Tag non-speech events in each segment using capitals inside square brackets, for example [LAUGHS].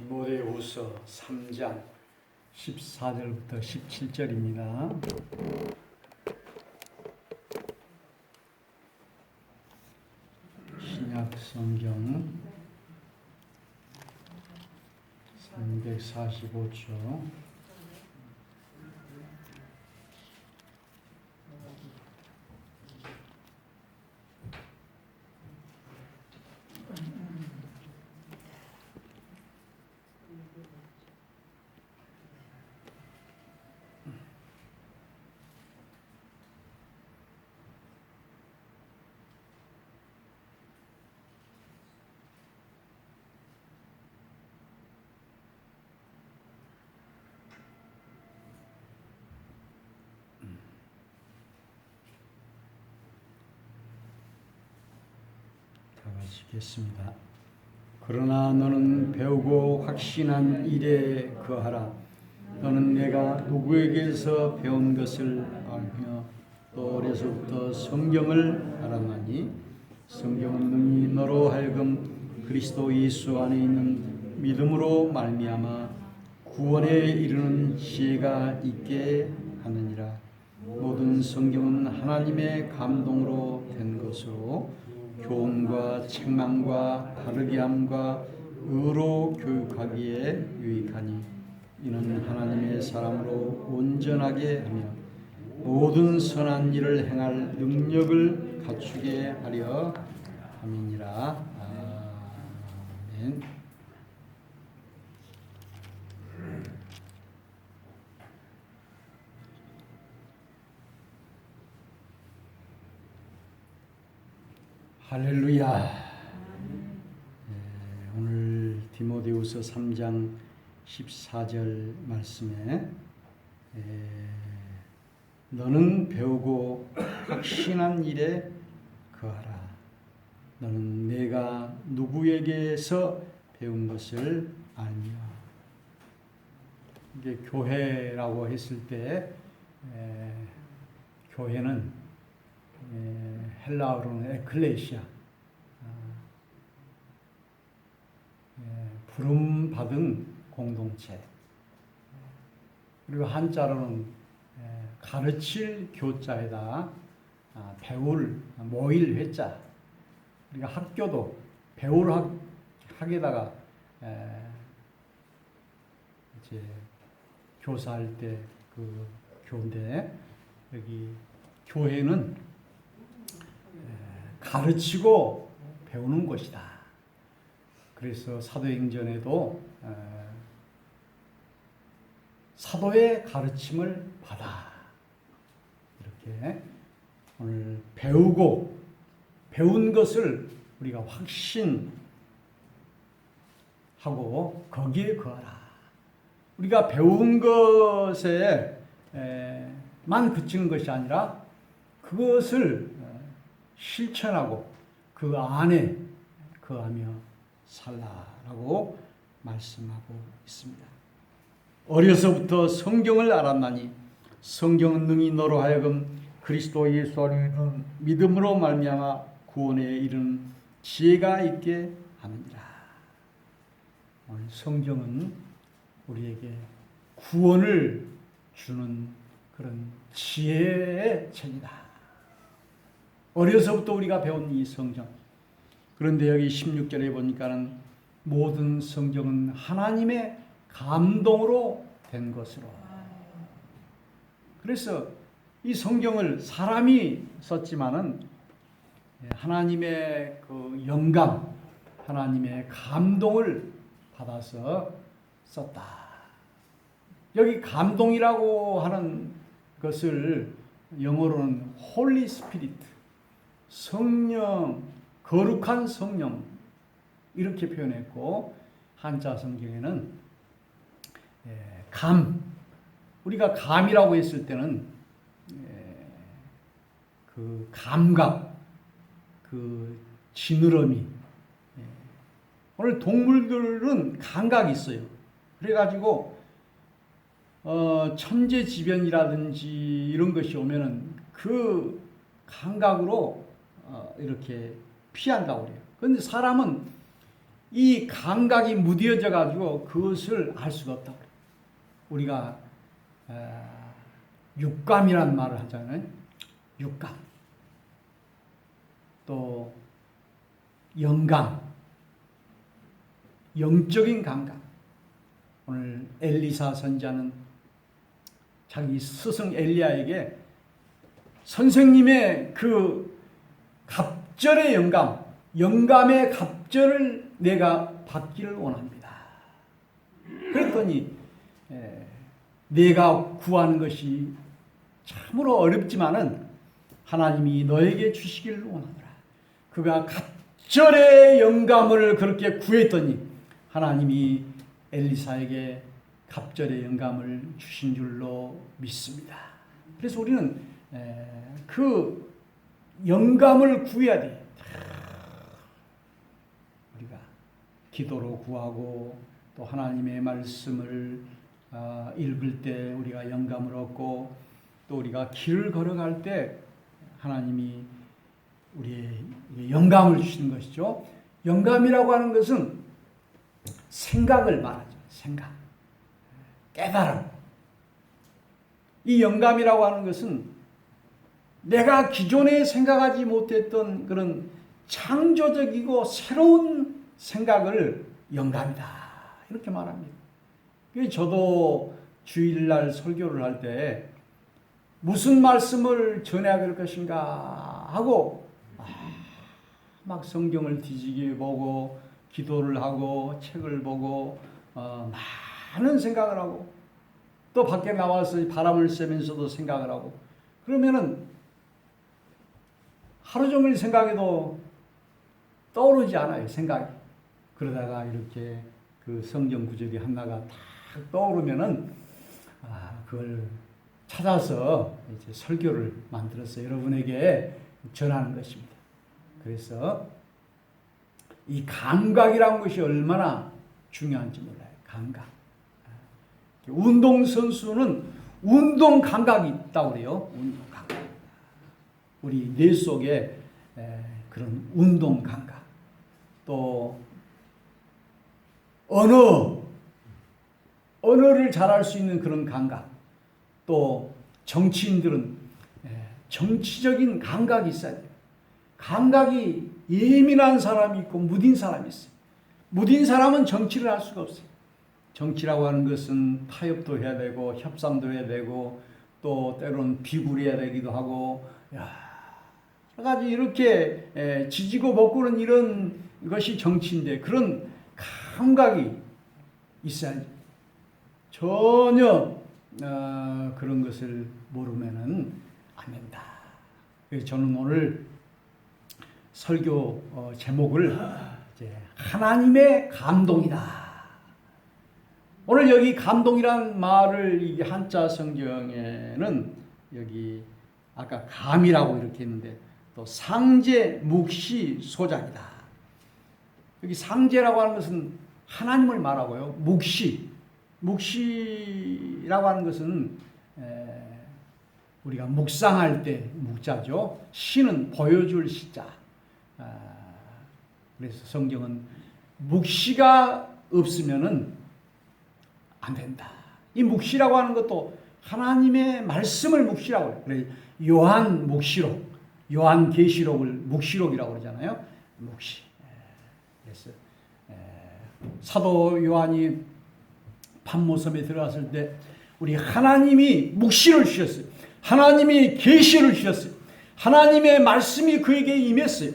디모데후서 3장 14절부터 17절입니다. 신약 성경 345초 다 같이 읽겠습니다. 그러나 너는 배우고 확신한 일에 거하라. 너는 내가 누구에게서 배운 것을 알며 또 어려서부터 성경을 알았나니 성경은 능히 너로 하여금 그리스도 예수 안에 있는 믿음으로 말미암아 구원에 이르는 지혜가 있게 하느니라. 모든 성경은 하나님의 감동으로 된 것으로 교훈과 책망과 바르게 함과 의로 교육하기에 유익하니 이는 하나님의 사람으로 온전하게 하며 모든 선한 일을 행할 능력을 갖추게 하려 함이니라. 아멘. 할렐루야. 예, 오늘 디모데후서 3장 14절 말씀에 예, 너는 배우고 확신한 일에 거하라. 너는 내가 누구에게서 배운 것을 알며 이게 교회라고 했을 때 에, 교회는 에, 헬라어로는 에클레시아. 아, 에, 부름 받은 공동체. 그리고 한자로는 에, 가르칠 교자에다 아, 배울 모일 회자. 우리가 학교도 배울 학, 학에다가 에, 이제 교사할 때 그 교인데 여기 교회는 에, 가르치고 배우는 곳이다. 그래서 사도행전에도 에, 사도의 가르침을 받아 이렇게 오늘 배우고 배운 것을 우리가 확신하고 거기에 거하라. 우리가 배운 것에만 그친 것이 아니라 그것을 어, 실천하고 그 안에 거하며 살라라고 말씀하고 있습니다. 어려서부터 성경을 알았나니 성경은 능히 너로 하여금 그리스도 예수 안에 믿음으로 말미암아 구원에 이르는 지혜가 있게 하느니라. 오늘 성경은 우리에게 구원을 주는 그런 지혜의 책이다. 어려서부터 우리가 배운 이 성경. 그런데 여기 16절에 보니까는 모든 성경은 하나님의 감동으로 된 것으로. 그래서 이 성경을 사람이 썼지만은 하나님의 그 영감, 하나님의 감동을 받아서 썼다. 여기 감동이라고 하는 것을 영어로는 홀리 스피리트, 성령, 거룩한 성령 이렇게 표현했고 한자 성경에는 예, 감, 우리가 감이라고 했을 때는 예, 그 감각, 그 지느러미. 예. 오늘 동물들은 감각이 있어요. 그래가지고 어, 천재지변이라든지 이런 것이 오면은 그 감각으로 어, 이렇게 피한다고 그래요. 그런데 사람은 이 감각이 무뎌져 가지고 그것을 알 수가 없다고 그래요. 우리가 에, 육감이란 말을 하잖아요. 육감. 또 영감. 영적인 감각. 오늘 엘리사 선자는 자기 스승 엘리야에게 선생님의 그 갑절의 영감, 영감의 갑절을 내가 받기를 원합니다. 그랬더니 에, 내가 구하는 것이 참으로 어렵지만은 하나님이 너에게 주시기를 원하노라. 그가 갑절의 영감을 그렇게 구했더니 하나님이 엘리사에게 갑절의 영감을 주신 줄로 믿습니다. 그래서 우리는 에, 그 영감을 구해야 돼. 우리가 기도로 구하고 또 하나님의 말씀을 아, 읽을 때 우리가 영감을 얻고 또 우리가 길을 걸어갈 때 하나님이 우리의 영감을 주시는 것이죠. 영감이라고 하는 것은 생각을 말하죠. 생각. 깨달음. 이 영감이라고 하는 것은 내가 기존에 생각하지 못했던 그런 창조적이고 새로운 생각을 영감이다. 이렇게 말합니다. 저도 주일날 설교를 할 때 무슨 말씀을 전해야 될 것인가 하고 막 성경을 뒤지게 보고 기도를 하고 책을 보고 어, 많은 생각을 하고 또 밖에 나와서 바람을 쐬면서도 생각을 하고 그러면은 하루 종일 생각해도 떠오르지 않아요 생각이 그러다가 이렇게 그 성경 구절이 하나가 딱 떠오르면은 아 그걸 찾아서 이제 설교를 만들어서 여러분에게 전하는 것입니다. 그래서 이 감각이라는 것이 얼마나 중요한지 몰라요. 감각. 운동 선수는 운동 감각이 있다고 그래요. 운동. 우리 뇌 속에 그런 운동 감각. 또 언어 언어를 잘할 수 있는 그런 감각. 또 정치인들은 정치적인 감각이 있어야 돼요. 감각이 예민한 사람이 있고 무딘 사람이 있어요. 무딘 사람은 정치를 할 수가 없어요. 정치라고 하는 것은 타협도 해야 되고 협상도 해야 되고 또 때로는 비굴해야 되기도 하고 야, 가지 이렇게 지지고 볶고는 이런 것이 정치인데 그런 감각이 있어야지. 전혀 어, 그런 것을 모르면은 안 된다. 그래서 저는 오늘 설교 어, 제목을 하나님의 감동이다. 오늘 여기 감동이란 말을 이 한자 성경에는 여기 아까 감이라고 이렇게 했는데 또 상제 묵시 소작이다. 여기 상제라고 하는 것은 하나님을 말하고요. 묵시 묵시라고 하는 것은 우리가 묵상할 때 묵자죠. 시는 보여줄 시자. 아, 그래서 성경은 묵시가 없으면은 안 된다. 이 묵시라고 하는 것도 하나님의 말씀을 묵시라고 그래. 요한 묵시록, 요한 계시록을 묵시록이라고 그러잖아요. 묵시. 그래서 사도 요한이 판모섬에 들어갔을 때 우리 하나님이 묵시를 주셨어요. 하나님이 계시를 주셨어요. 하나님의 말씀이 그에게 임했어요.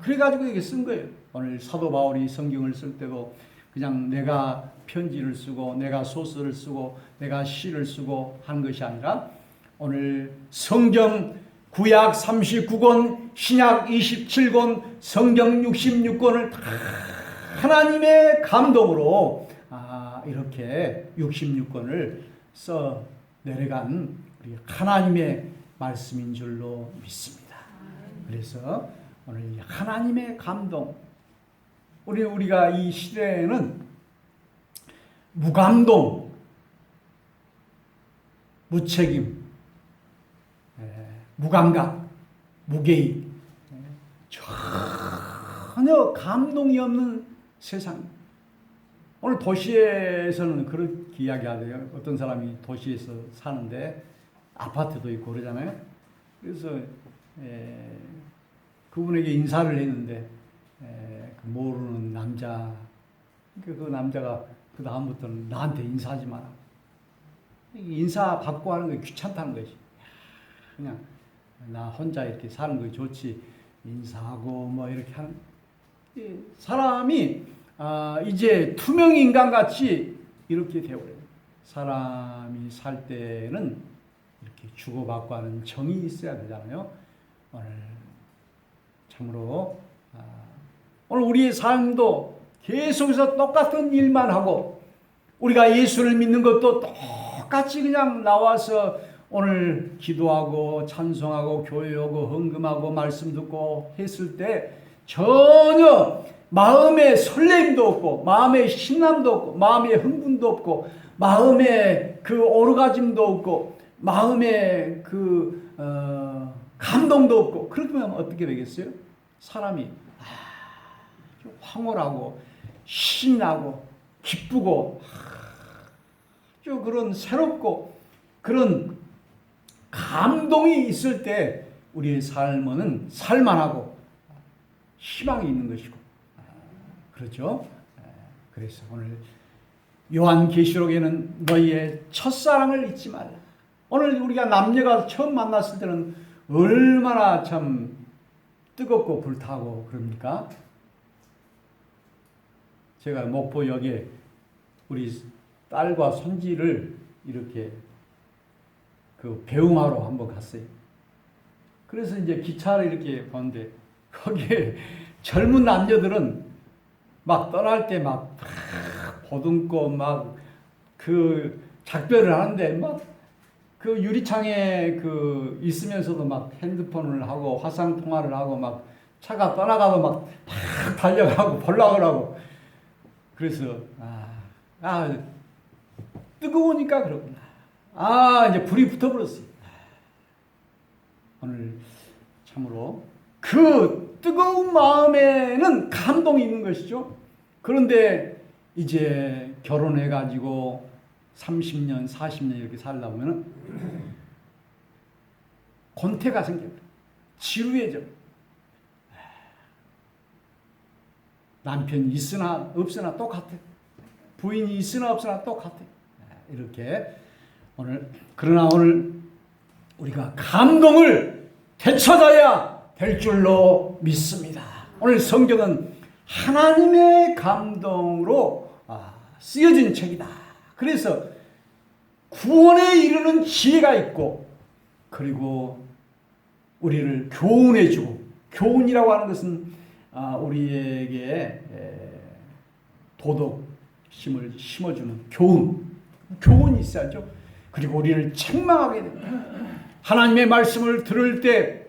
그래가지고 이게 쓴 거예요. 오늘 사도 바울이 성경을 쓸 때도 그냥 내가 편지를 쓰고 내가 소설을 쓰고 내가 시를 쓰고 한 것이 아니라 오늘 성경 구약 39권, 신약 27권, 성경 66권을 다 하나님의 감동으로 아, 이렇게 66권을 써 내려간 우리 하나님의 말씀인 줄로 믿습니다. 그래서 오늘 하나님의 감동. 우리 우리가 이 시대에는 무감동, 무책임, 무감각, 무게임, 전혀 감동이 없는 세상. 오늘 도시에서는 그렇게 이야기하대요. 어떤 사람이 도시에서 사는데 아파트도 있고 그러잖아요. 그래서 에, 그분에게 인사를 했는데 에, 그 모르는 남자 그, 그 남자가 그 다음부터는 나한테 인사하지 마라. 인사 받고 하는 게 귀찮다는 거지. 그냥 나 혼자 이렇게 사는 거 좋지. 인사하고 뭐 이렇게 하는 이 사람이 아, 이제 투명 인간 같이 이렇게 되어버려요. 사람이 살 때는 이렇게 주고받고 하는 정이 있어야 되잖아요. 오늘 참으로 아, 오늘 우리의 삶도 계속해서 똑같은 일만 하고 우리가 예수를 믿는 것도 똑같이 그냥 나와서 오늘 기도하고 찬송하고 교회 오고 헌금하고 말씀 듣고 했을 때 전혀 마음에 설렘도 없고 마음에 신남도 없고 마음에 흥분도 없고 마음에 그 오르가즘도 없고 마음에 그 어, 감동도 없고 그렇게면 어떻게 되겠어요? 사람이 아주 황홀하고 신나고 기쁘고 아주 그런 새롭고 그런 감동이 있을 때 우리의 삶은 살만하고 희망이 있는 것이고 아, 그렇죠? 아, 그래서 오늘 요한계시록에는 너희의 첫사랑을 잊지 말라. 오늘 우리가 남녀가 처음 만났을 때는 얼마나 참 뜨겁고 불타고 그럽니까? 제가 목포역에 우리 딸과 손지를 이렇게 그 배웅하러 한번 갔어요. 그래서 이제 기차를 이렇게 보는데 거기에 [LAUGHS] 젊은 남녀들은 막 떠날 때 막 보듬고 막 그 작별을 하는데 막 그 유리창에 그 있으면서도 막 핸드폰을 하고 화상 통화를 하고 막 차가 떠나가도 막, 막 달려가고 볼락을 하고 그래서 아, 아 뜨거우니까 그렇구나. 아 이제 불이 붙어버렸어요. 오늘 참으로 그 뜨거운 마음에는 감동이 있는 것이죠. 그런데 이제 결혼해 가지고 30년, 40년 이렇게 보면은 권태가 생겨요. 지루해져. 남편이 있으나 없으나 똑같아. 부인이 있으나 없으나 똑같아. 이렇게 오늘 그러나 오늘 우리가 감동을 되찾아야 될 줄로 믿습니다. 오늘 성경은 하나님의 감동으로 아, 쓰여진 책이다. 그래서 구원에 이르는 지혜가 있고 그리고 우리를 교훈해주고 교훈이라고 하는 것은 아, 우리에게 도덕심을 심어주는 교훈, 교훈이 있어야죠. 그리고 우리를 책망하게 됩니다. 하나님의 말씀을 들을 때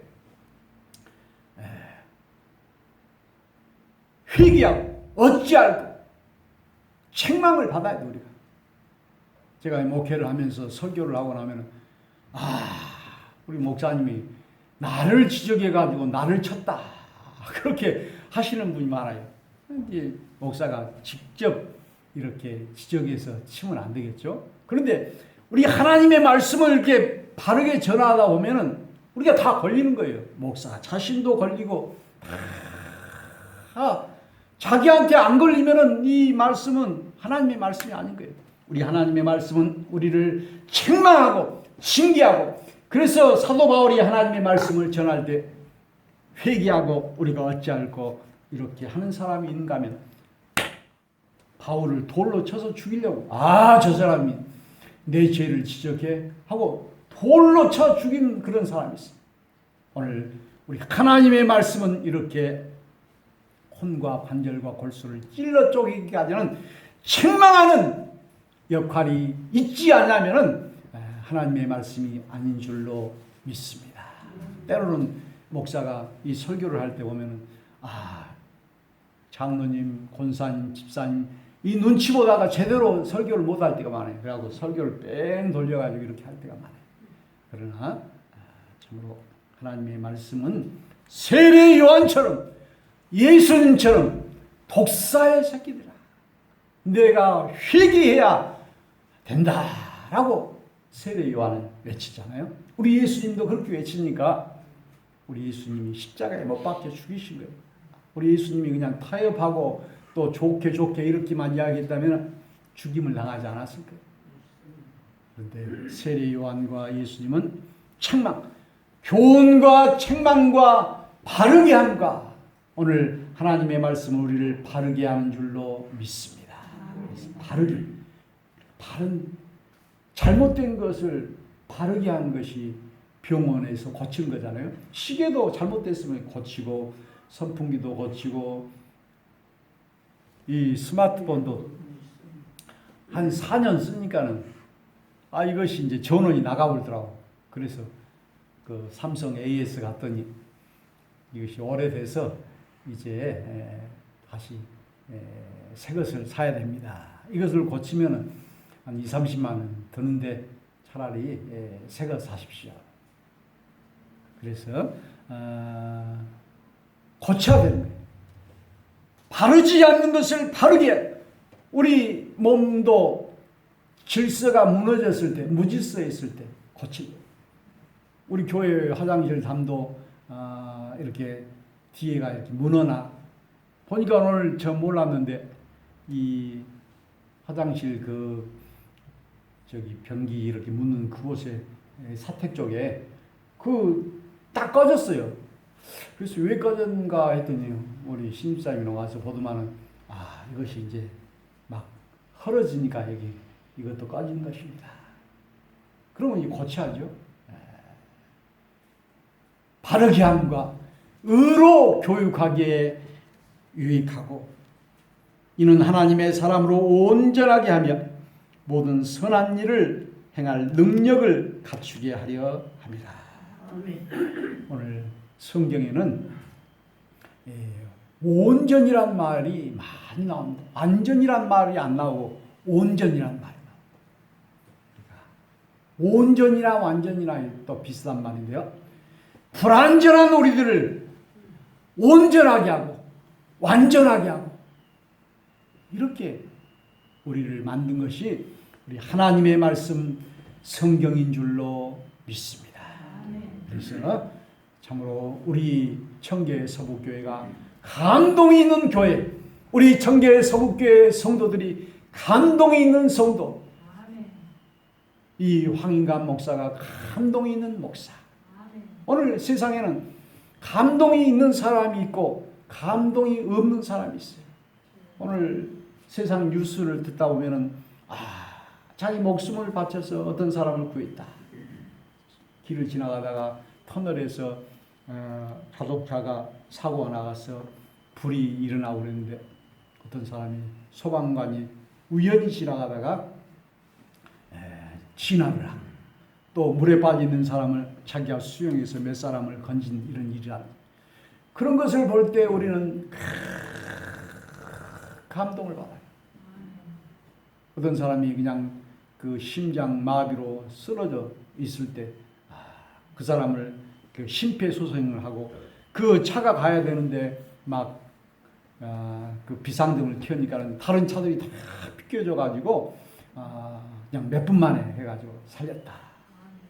회개하고 어찌할까 책망을 받아야 돼 우리가. 제가 목회를 하면서 설교를 하고 나면은 아 우리 목사님이 나를 지적해 가지고 나를 쳤다 그렇게 하시는 분이 많아요. 이제 목사가 직접 이렇게 지적해서 치면 안 되겠죠. 그런데 우리 하나님의 말씀을 이렇게 바르게 전하다 보면은 우리가 다 걸리는 거예요. 목사 자신도 걸리고 아 자기한테 안 걸리면은 이 말씀은 하나님의 말씀이 아닌 거예요. 우리 하나님의 말씀은 우리를 책망하고 신기하고 그래서 사도 바울이 하나님의 말씀을 전할 때 회개하고 우리가 어찌할고 이렇게 하는 사람이 있는가 하면 바울을 돌로 쳐서 죽이려고 아 저 사람이 내 죄를 지적해 하고 돌로 쳐 죽인 그런 사람이 있어. 오늘 우리 하나님의 말씀은 이렇게 혼과 관절과 골수를 찔러 쪼개기까지는 책망하는 역할이 있지 않냐면은 하나님의 말씀이 아닌 줄로 믿습니다. 때로는 목사가 이 설교를 할 때 보면은 아 장로님, 권사님, 집사님 이 눈치 보다가 제대로 설교를 못 할 때가 많아요. 그래갖고 설교를 뺑 돌려가지고 이렇게 할 때가 많아요. 그러나 참으로 하나님의 말씀은 세례 요한처럼 예수님처럼 독사의 새끼들아. 내가 회개해야 된다라고 세례 요한은 외치잖아요. 우리 예수님도 그렇게 외치니까 우리 예수님이 십자가에 못 박혀 죽이신 거예요. 우리 예수님이 그냥 타협하고 또 좋게 좋게 이렇게만 이야기했다면 죽임을 당하지 않았을 거예요. 그런데 세례 요한과 예수님은 책망, 교훈과 책망과 바르게 함과 오늘 하나님의 말씀은 우리를 바르게 하는 줄로 믿습니다. 바르게 바른 잘못된 것을 바르게 하는 것이 병원에서 고친 거잖아요. 시계도 잘못됐으면 고치고 선풍기도 고치고 이 스마트폰도 한 4년 쓰니까는 아 이것이 이제 전원이 나가버리더라고. 그래서 그 삼성 AS 갔더니 이것이 오래돼서 이제 에, 다시 에, 새 것을 사야 됩니다. 이것을 고치면은 한 2, 30만 원 드는데 차라리 에, 새거 사십시오. 그래서 어, 고쳐야 되는 거예요. 바르지 않는 것을 바르게 우리 몸도 질서가 무너졌을 때, 무질서했을 때 고치고 우리 교회 화장실 담도 아, 이렇게 뒤에가 이렇게 문어나. 보니까 오늘 저 몰랐는데 이 화장실 그 저기 변기 이렇게 묻는 그곳에 사택 쪽에 그 딱 꺼졌어요. 그래서 왜 꺼졌는가 했더니 우리 신입사님이 와서 보더만은 아 이것이 이제 막 헐어지니까 여기 이것도 꺼진 것입니다. 그러면 이 고쳐야죠. 에. 바르게 함과 의로 교육하기에 유익하고 이는 하나님의 사람으로 온전하게 하며 모든 선한 일을 행할 능력을 갖추게 하려 합니다. 오늘 성경에는 예, 온전이란 말이 많이 나옵니다. 안전이란 말이 안 나오고 온전이란 말이 나옵니다. 그러니까 온전이나 완전이나 또 비슷한 말인데요. 불완전한 우리들을 온전하게 하고 완전하게 하고 이렇게 우리를 만든 것이 우리 하나님의 말씀 성경인 줄로 믿습니다. 그래서 참으로 우리 청계 서북교회가 감동이 있는 교회, 우리 청계 서북교회 성도들이 감동이 있는 성도, 이 황인감 목사가 감동이 있는 목사. 오늘 세상에는 감동이 있는 사람이 있고 감동이 없는 사람이 있어요. 오늘 세상 뉴스를 듣다 보면은 아 자기 목숨을 바쳐서 어떤 사람을 구했다. 길을 지나가다가 터널에서 어, 자동차가 사고가 나가서 불이 일어나고 그랬는데 어떤 사람이 소방관이 우연히 지나가다가 에, 진화를 하고 또 물에 빠져 있는 사람을 자기가 수영해서 몇 사람을 건진 이런 일이라 그런 것을 볼 때 우리는 감동을 받아요. 어떤 사람이 그냥 그 심장 마비로 쓰러져 있을 때 그 사람을 그 심폐소생을 하고 그 차가 가야 되는데 막그 아, 비상등을 켜니까는 다른 차들이 다 비껴져 가지고 아, 그냥 몇 분 만에 해가지고 살렸다.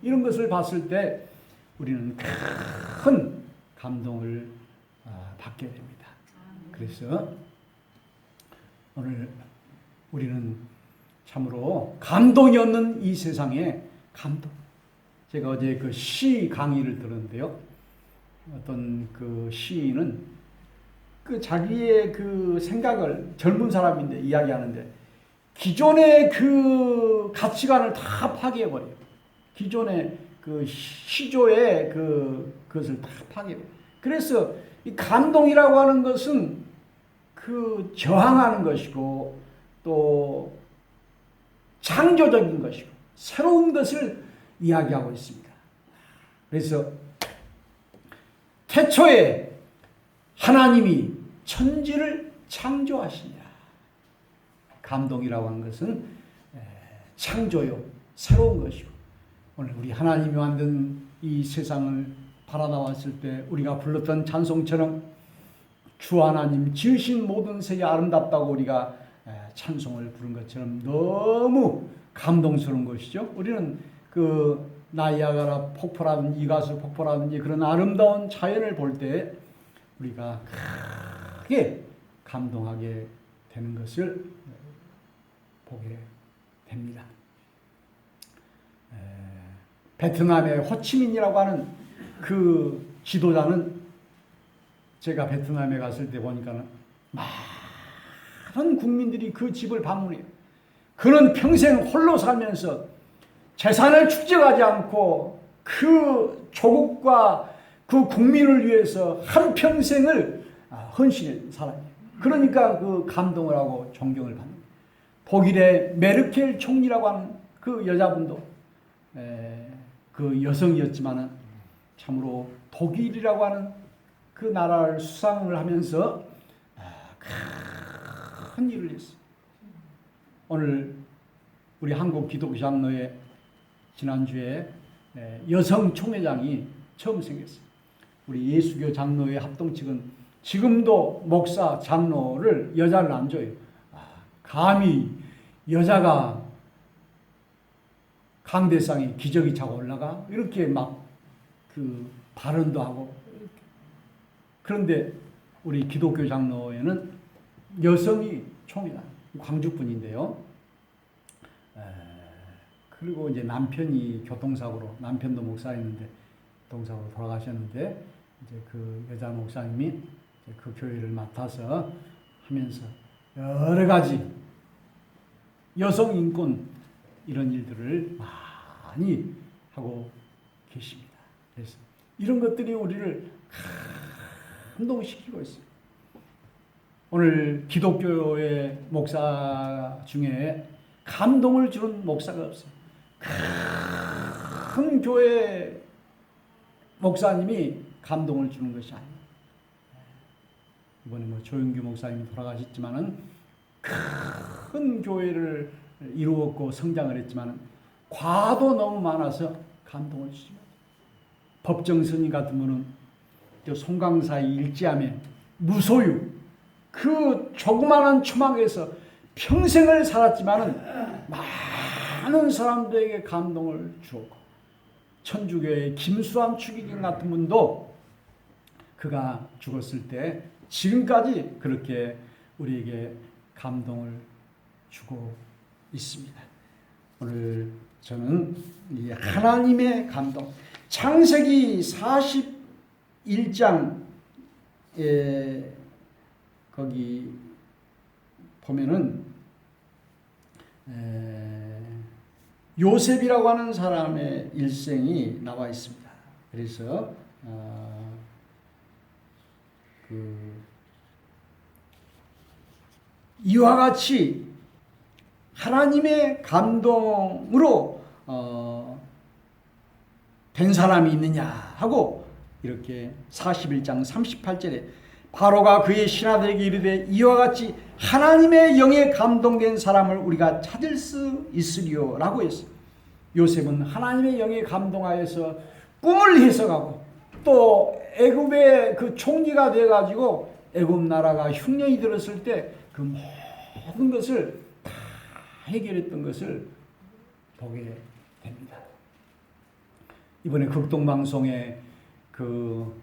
이런 것을 봤을 때 우리는 큰 감동을 아, 받게 됩니다. 그래서 오늘 우리는 참으로 감동이 없는 이 세상에 감동. 제가 어제 그 시 강의를 들었는데요. 어떤 그 시인은 그 자기의 그 생각을 젊은 사람인데 이야기하는데 기존의 그 가치관을 다 파괴해버려요. 기존의 그 시조의 그, 그것을 다 파괴해버려요. 그래서 이 감동이라고 하는 것은 그 저항하는 것이고 또 창조적인 것이고 새로운 것을 이야기하고 있습니다. 그래서 태초에 하나님이 천지를 창조하시니라. 감동이라고 하는 것은 창조요, 새로운 것이고 오늘 우리 하나님이 만든 이 세상을 바라나왔을 때 우리가 불렀던 찬송처럼 주 하나님 지으신 모든 세계 아름답다고 우리가 에, 찬송을 부른 것처럼 너무 감동스러운 것이죠. 우리는 그 나이아가라 폭포라든지 이가수 폭포라든지 그런 아름다운 자연을 볼 때 우리가 크게 감동하게 되는 것을 보게 됩니다. 에, 베트남의 호치민이라고 하는 그 지도자는 제가 베트남에 갔을 때 보니까는 많은 국민들이 그 집을 방문해요. 그는 평생 홀로 살면서 재산을 축적하지 않고 그 조국과 그 국민을 위해서 한 평생을 아, 헌신한 사람이에요. 그러니까 그 감동을 하고 존경을 받는. 독일의 메르켈 총리라고 하는 그 여자분도 에, 그 여성이었지만은 참으로 독일이라고 하는 그 나라를 수상을 하면서 아, 큰 일을 했어요. 오늘 우리 한국 기독교 장로회 지난주에 에, 여성 총회장이 처음 생겼어요. 우리 예수교 장로회 합동 측은 지금도 목사 장로를 여자를 안 줘요. 아, 감히 여자가 강대상에 기저귀 차고 올라가 이렇게 막 그 발언도 하고 그런데 우리 기독교 장로회는 여성이 총이다. 광주분인데요. 에, 그리고 이제 남편이 교통사고로 남편도 목사였는데 교통사고로 돌아가셨는데 이제 그 여자 목사님이 그 교회를 맡아서 하면서 여러 가지 여성 인권 이런 일들을 많이 하고 계십니다. 그래서 이런 것들이 우리를 감동시키고 있어요. 오늘 기독교의 목사 중에 감동을 주는 목사가 없어요. 큰 교회 목사님이 감동을 주는 것이 아니에요. 이번에 뭐 조영규 목사님이 돌아가셨지만은 큰 교회를 이루었고 성장을 했지만은 과도 너무 많아서 감동을 주지만 법정 스님 같은 분은 저 송강사의 일지함에 무소유 그 조그마한 초막에서 평생을 살았지만은 많은 사람들에게 감동을 주었고 천주교의 김수환 추기경 같은 분도 그가 죽었을 때 지금까지 그렇게 우리에게 감동을 주고 있습니다. 오늘 저는 이 하나님의 감동 창세기 41장에 거기 보면은 에, 요셉이라고 하는 사람의 일생이 나와 있습니다. 그래서 어, 그 이와 같이 하나님의 감동으로 어, 된 사람이 있느냐 하고 이렇게 41장 38절에 바로가 그의 신하들에게 이르되 이와 같이 하나님의 영에 감동된 사람을 우리가 찾을 수 있으리요라고 했어요. 요셉은 하나님의 영에 감동하여서 꿈을 해석하고 또 애굽의 그 총리가 돼 가지고 애굽 나라가 흉년이 들었을 때 그 모든 것을 다 해결했던 것을 보게 됩니다. 이번에 극동 방송에 그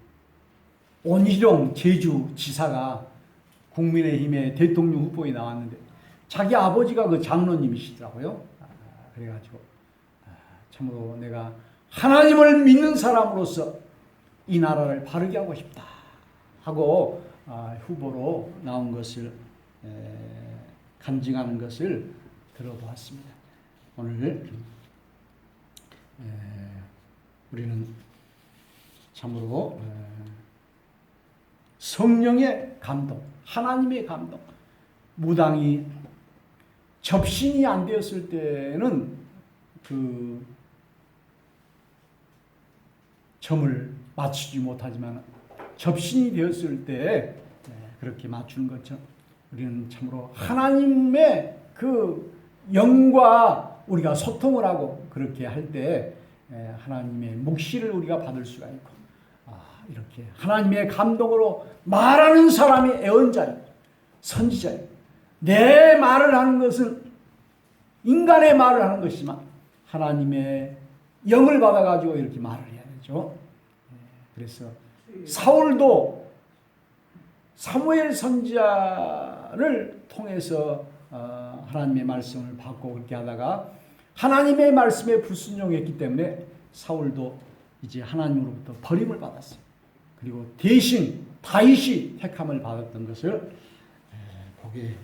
온희룡 제주지사가 국민의힘의 대통령 후보에 나왔는데 자기 아버지가 그 장로님이시더라고요. 아, 그래가지고 아, 참으로 내가 하나님을 믿는 사람으로서 이 나라를 바르게 하고 싶다 하고 아, 후보로 나온 것을 에, 간증하는 것을 들어보았습니다. 오늘 에, 우리는 참으로 에, 성령의 감동, 하나님의 감동, 무당이 접신이 안 되었을 때는 그 점을 맞추지 못하지만 접신이 되었을 때 네, 그렇게 맞추는 것처럼 우리는 참으로 하나님의 그 영과 우리가 소통을 하고 그렇게 할 때 하나님의 묵시를 우리가 받을 수가 있고 아, 이렇게 하나님의 감동으로 말하는 사람이 애언자예요. 선지자예요. 내 말을 하는 것은 인간의 말을 하는 것이지만 하나님의 영을 받아가지고 이렇게 말을 해야 되죠. 예, 그래서 사울도 사무엘 선지자를 통해서 어, 하나님의 말씀을 받고 그렇게 하다가 하나님의 말씀에 불순종했기 때문에 사울도 이제 하나님으로부터 버림을 받았어요. 그리고 대신 다윗이 택함을 받았던 것을 에, 보게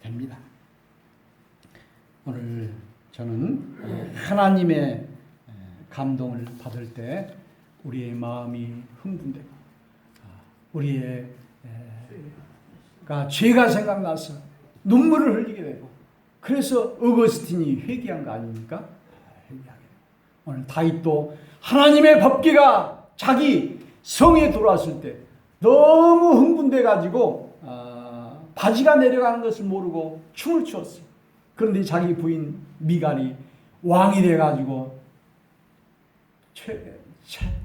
됩니다. 오늘 저는 에, 하나님의 에, 감동을 받을 때 우리의 마음이 흥분되고 아, 우리의 가 죄가 생각나서 눈물을 흘리게 되고 그래서 어거스틴이 회개한 거 아닙니까? 되고 오늘 다윗도 하나님의 법궤가 자기 성에 들어왔을 때 너무 흥분돼 가지고 아, 바지가 내려가는 것을 모르고 춤을 추었어요. 그런데 자기 부인 미갈이 왕이 돼 가지고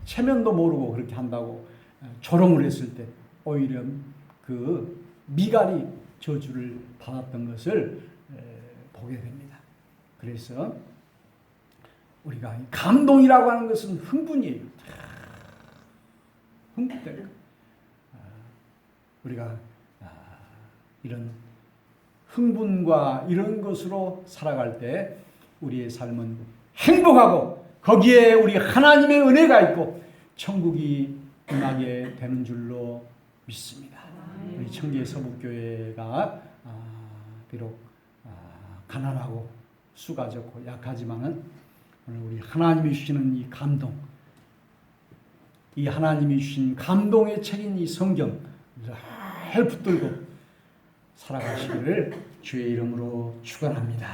체면도 모르고 그렇게 한다고 아, 조롱을 했을 때 오히려 그 미갈이 저주를 받았던 것을 에, 보게 됩니다. 그래서 우리가 이 감동이라고 하는 것은 흥분이에요. 흥분될 거. 아, 우리가 아, 이런 흥분과 이런 것으로 살아갈 때 우리의 삶은 행복하고 거기에 우리 하나님의 은혜가 있고 천국이 임하게 되는 줄로 믿습니다. 우리 청계 서북교회가 아, 비록 아, 가난하고 수가 적고 약하지만은 오늘 우리 하나님이 주시는 이 감동, 이 하나님이 주신 감동의 책인 이 성경 늘 붙들고 살아가시기를 주의 이름으로 축원합니다.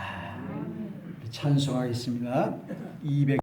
찬송하겠습니다. 200